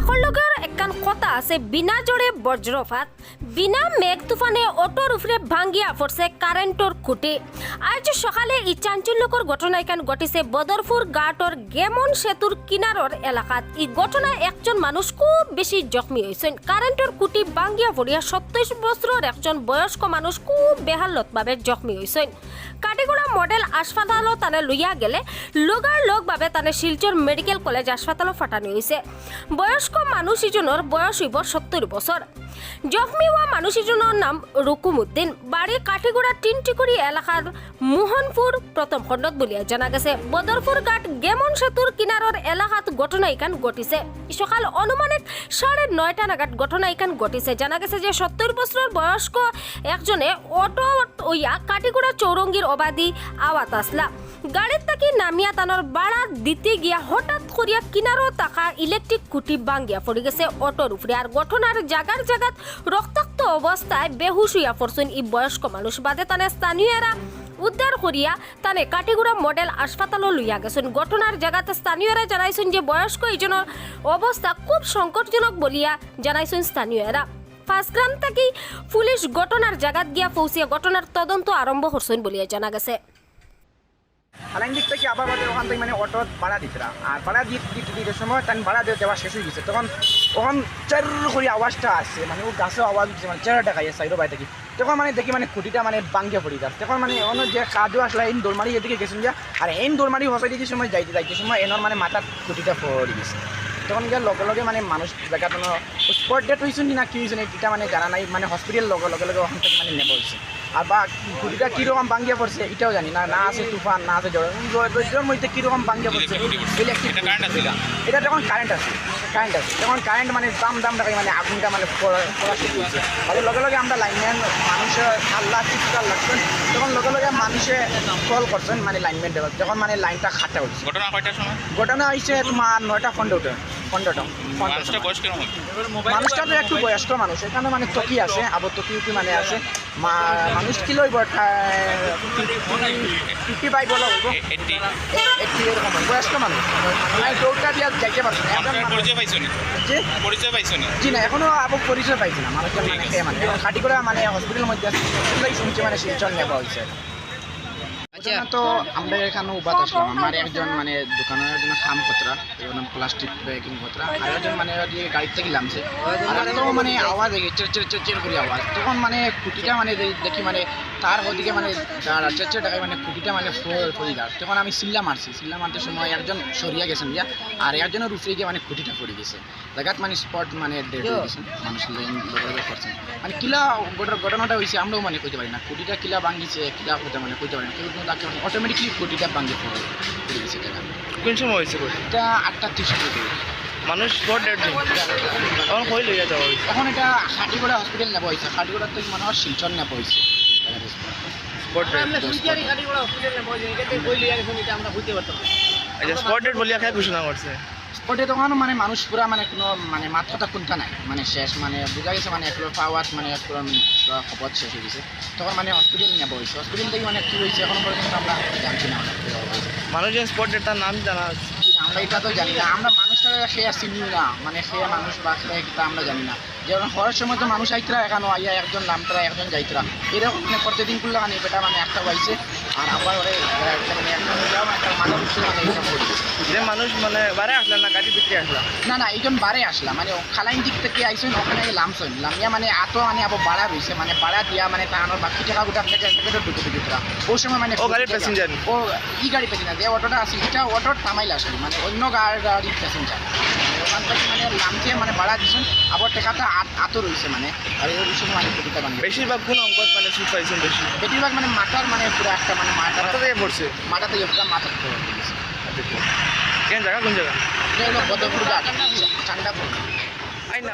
লাখর লগের একখান কথা আছে। বিনা জোরে বজ্রপাত বিনা মেঘ তুফানে অটোর উপরে ভাঙ্গিয়া পড়ছে কারেন্টর খুঁটি। আজ সকালে এই চাঞ্চল্যকর ঘটনা এখান ঘটিছে বদরপুর ঘাটর গেমন সেতুর কিনারর এলাকাত। এই ঘটনায় একজন মানুষ খুব বেশি জখমি হয়েছেন কারেন্টর খুঁটি ভাঙ্গিয়া পড়িয়া সত্তর বছরের একজন বয়স্ক মানুষ খুব বেহালতভাবে জখমি হয়েছেন কাটিগুড়া মডেল হাসপাতালত তানে লইয়া গেলে লগার লগভাবে তানে শিলচর মেডিকেল কলেজ হাসপাতালত ফাটানি হয়েছে বয়স্ক মানুষ ইজনের বয়স হইব সত্তর বছর। জখমি হওয়া মানুষ ইজনের নাম রুকুম উদ্দিন বাড়ি কাঠিগুড়া টিনটিকুড়ি এলাকার মোহনপুর প্রথম খণ্ডত বলিয়া জানা গেছে। বদরপুর ঘাট গেমন সেতুর কিনারর এলাকাত ঘটনা ইখান ঘটিছে। সকাল অনুমানিক সাড়ে নয়টা নাগাদ ঘটনা ইখান ঘটিছে। জানা গেছে যে সত্তর বছরের বয়স্ক একজনে অটো ওইয়া কাটিগুড়া চৌরঙ্গির অবাদি আওয়াত আসলা গাড়ির তাকি নামিয়া তানোর বাড়া দিতে গিয়া হঠাৎ করিয়া কিনারও তাকা ইলেকট্রিক খুঁটি ভাঙ্গিয়া পড়ে গেছে অটোর উপরে আর ঘটনার জাগার জাগাত রক্তাক্ত অবস্থায় বেহুশ হইয়া পড়ছেন এই বয়স্ক মানুষ বাদে তানে স্থানীয়রা উদ্ধার করিয়া তানে কাটিগুড়া মডেল হাসপাতালও লইয়া গেছেন ঘটনার জায়গাতে স্থানীয়রা জানাইছেন যে বয়স্ক এইজনের অবস্থা খুব সংকটজনক বলিয়া জানাইছেন স্থানীয়রা ফার্স্টগ্রাম থেকে পুলিশ ঘটনার জায়গাত গিয়া পৌঁছিয়া ঘটনার তদন্ত আরম্ভ করছেন বলিয়া জানা গেছে। হালাইন দিক থেকে আবার ওখান থেকে মানে অটো ভাড়া দিতরা আর ভাড়া দিয়ে দিতে দিতে সময় তাই ভাড়া দিয়ে দেওয়া শেষ হয়ে গেছে। তখন তখন চার করে আওয়াজটা আসছে। মানে ও গাছেও আওয়াজ দিচ্ছে মানে চেরা টাকা সাইডও বাই থেকে তখন মানে দেখি মানে খুঁটিটা মানে বাঙ্গে পড়ি যাচ্ছে। তখন মানে অন্য যে কাজও আসলে, এই দৌড়মারি এদিকে গেছেন যা আর এই দৌড়মারি হসাই দিতে সময় যাইতে যাইতে সময় এনর মানে মাথার খুঁটিটা পড়ে গেছে। তখন গিয়ে লগে লগে মানে মানুষ জায়গাত স্পট ডেট হয়েছে না কি হয়েছে এটা মানে জানা নাই। মানে হসপিটাল লগে লগে লগে ওখান থেকে মানে নেব হয়েছে আর বা খুঁটিটা কীরকম বাঙ্গিয়া পড়ছে এটাও জানি না না আছে তুফান না আছে জ্বর মধ্যে কীরকম বাঙ্গিয়া পড়ছে? ইলেকট্রিক এটা যখন কারেন্ট আছে কারেন্ট আছে যখন কারেন্ট মানে দাম দাম টাকায় মানে আগুনটা মানে পড়া শুরু হয়েছে। লগে লগে আমরা লাইনম্যান মানুষের আল্লাহ চিৎকার লাগছেন। তখন লগে লগে মানুষে কল করছেন মানে লাইনম্যান যখন মানে লাইনটা খাটা হচ্ছে। ঘটনা কয়টার সময়? ঘটনা হয়েছে তোমার নয়টা পনেরোটা পনেরোটা মানুষটা বয়স কেমন মানুষটা তো একটু বয়স্ক মানুষ এখানে মানে তকি আছে আবার উকি মানে আছে মা- মানুষ কি লইব? ফিফটি ফাইভ বলা হইব এ- এরকম বয়স্ক মানুষ। আমি দৌড়টা দিয়া যাইতে পারছি না একজন আপনার মানুষ- পরিচয় পাইছো জি? পরিচয় পাইছো জি না এখনও আবার পরিচয় পাইছি না মানুষজন মানে মানে খাটি করে মানে হসপিটালের মধ্যে আছে শুনছি মানে শিলচর নেওয়া হয়েছে তো আমরা এখানে উবাত আসলাম। আমার একজন মানে দোকানের একজন খাম কতরা এবং প্লাস্টিক ব্যাগিং একজন মানে ওদিকে গাড়ি থেকে নামছে আর তো মানে আওয়াজ চের চের করে আওয়াজ। তখন মানে খুঁটিটা মানে দেখি মানে তার ওদিকে মানে দাঁড়া চের চের টাকায় মানে খুঁটিটা মানে পড়ি দাঁড় তখন আমি সিল্লা মারছি। সিল্লা মারতে সময় একজন সরিয়া গেছেন গিয়া আর একজনের উপরে গিয়ে মানে খুঁটিটা পড়ে গেছে। জায়গাত মানে স্পট মানে ডেট হয়ে মানুষ করছেন। মানে কিলা ঘটনা- ঘটনাটা হয়েছে আমরাও মানে কইতে পারি না। খুঁটিটা কিলা ভাঙ্গিছে কিলা হতে মানে কইতে পারি না। কেউ কিন্তু তাকে মানে অটোমেটিকলি খুঁটিটা ভাঙ্গি পড়ে পড়ে গেছে টাকা কোন সময় হয়েছে এটা আটটা ত্রিশ মানুষ স্পট ডেড তখন কই লইয়া যাওয়া এখন এটা হাটিগড়া হসপিটাল নেওয়া হয়েছে। হাটিগড়া থেকে মনে হয় শিলচর নেওয়া হয়েছে। আচ্ছা স্পট ডেড বলিয়া খেয়ে ঘোষণা করছে। স্পটে তখন মানে মানুষ পুরা মানে কোনো মানে মাত্রাটা কোনটা নাই। মানে শেষ মানে বোঝা গেছে মানে একলো পাওয়াত মানে একলো খবর শেষ হয়ে গেছে। তখন মানে হসপিটাল নেওয়া হয়েছে। হসপিটাল থেকে মানে কী হয়েছে এখন পর্যন্ত আমরা জানছি না। অনেক কিছু হয়েছে। মানুষ যে স্পট ডেড তার নাম জানা আমরা এটা তো জানি না। আমরা মানুষটা খেয়ে চিনি না। মানে খেয়ে মানুষ বা তা আমরা জানি না। যেমন হওয়ার সময় তো মানুষ আইতরা এখানে আইয়া একজন নামতরা একজন যাইতরা। এরকম মানে প্রতিদিন করলে মানে বেটা মানে একটা পাইছে আর আবার ওরে মানে একটা একটা মাথা উঠছে মানে এইসব যে মানুষ মানে বারে আসলেন না গাড়ির ভিতরে আসলাম না না এইজন বারে আসলাম মানে খালাইন দিক থেকে আইসেন ওখানে লামসন লামিয়া মানে আতো মানে আবার বাড়া রয়েছে মানে বাড়া দিয়া মানে তাহানোর বাকি টাকা গোটা আপনাকে একটা ঢুকে ঢুকে ওই সময় মানে ও গাড়ির passenger? ও ই গাড়ি প্যাসেঞ্জার যে অটোটা আছে এটা অটোর থামাইলা আসলে। মানে অন্য গাড়ি গাড়ির প্যাসেঞ্জার ওখান মানে লামছে মানে বাড়া দিছেন আবার টাকাটা আত- রয়েছে মানে আর এই মানে কোটিটা বানিয়ে বেশিরভাগ কোন অঙ্কত মানে সুদ পাইছেন বেশি? বেশিরভাগ মানে মাথার মানে পুরো একটা মানে মাথা মাথা থেকে পড়ছে? মাথা থেকে গেছে আচ্ছা ঠিক কেন জায়গা কোন জায়গা? এটা হলো বদরপুর ঘাট চান্দাপুর আই না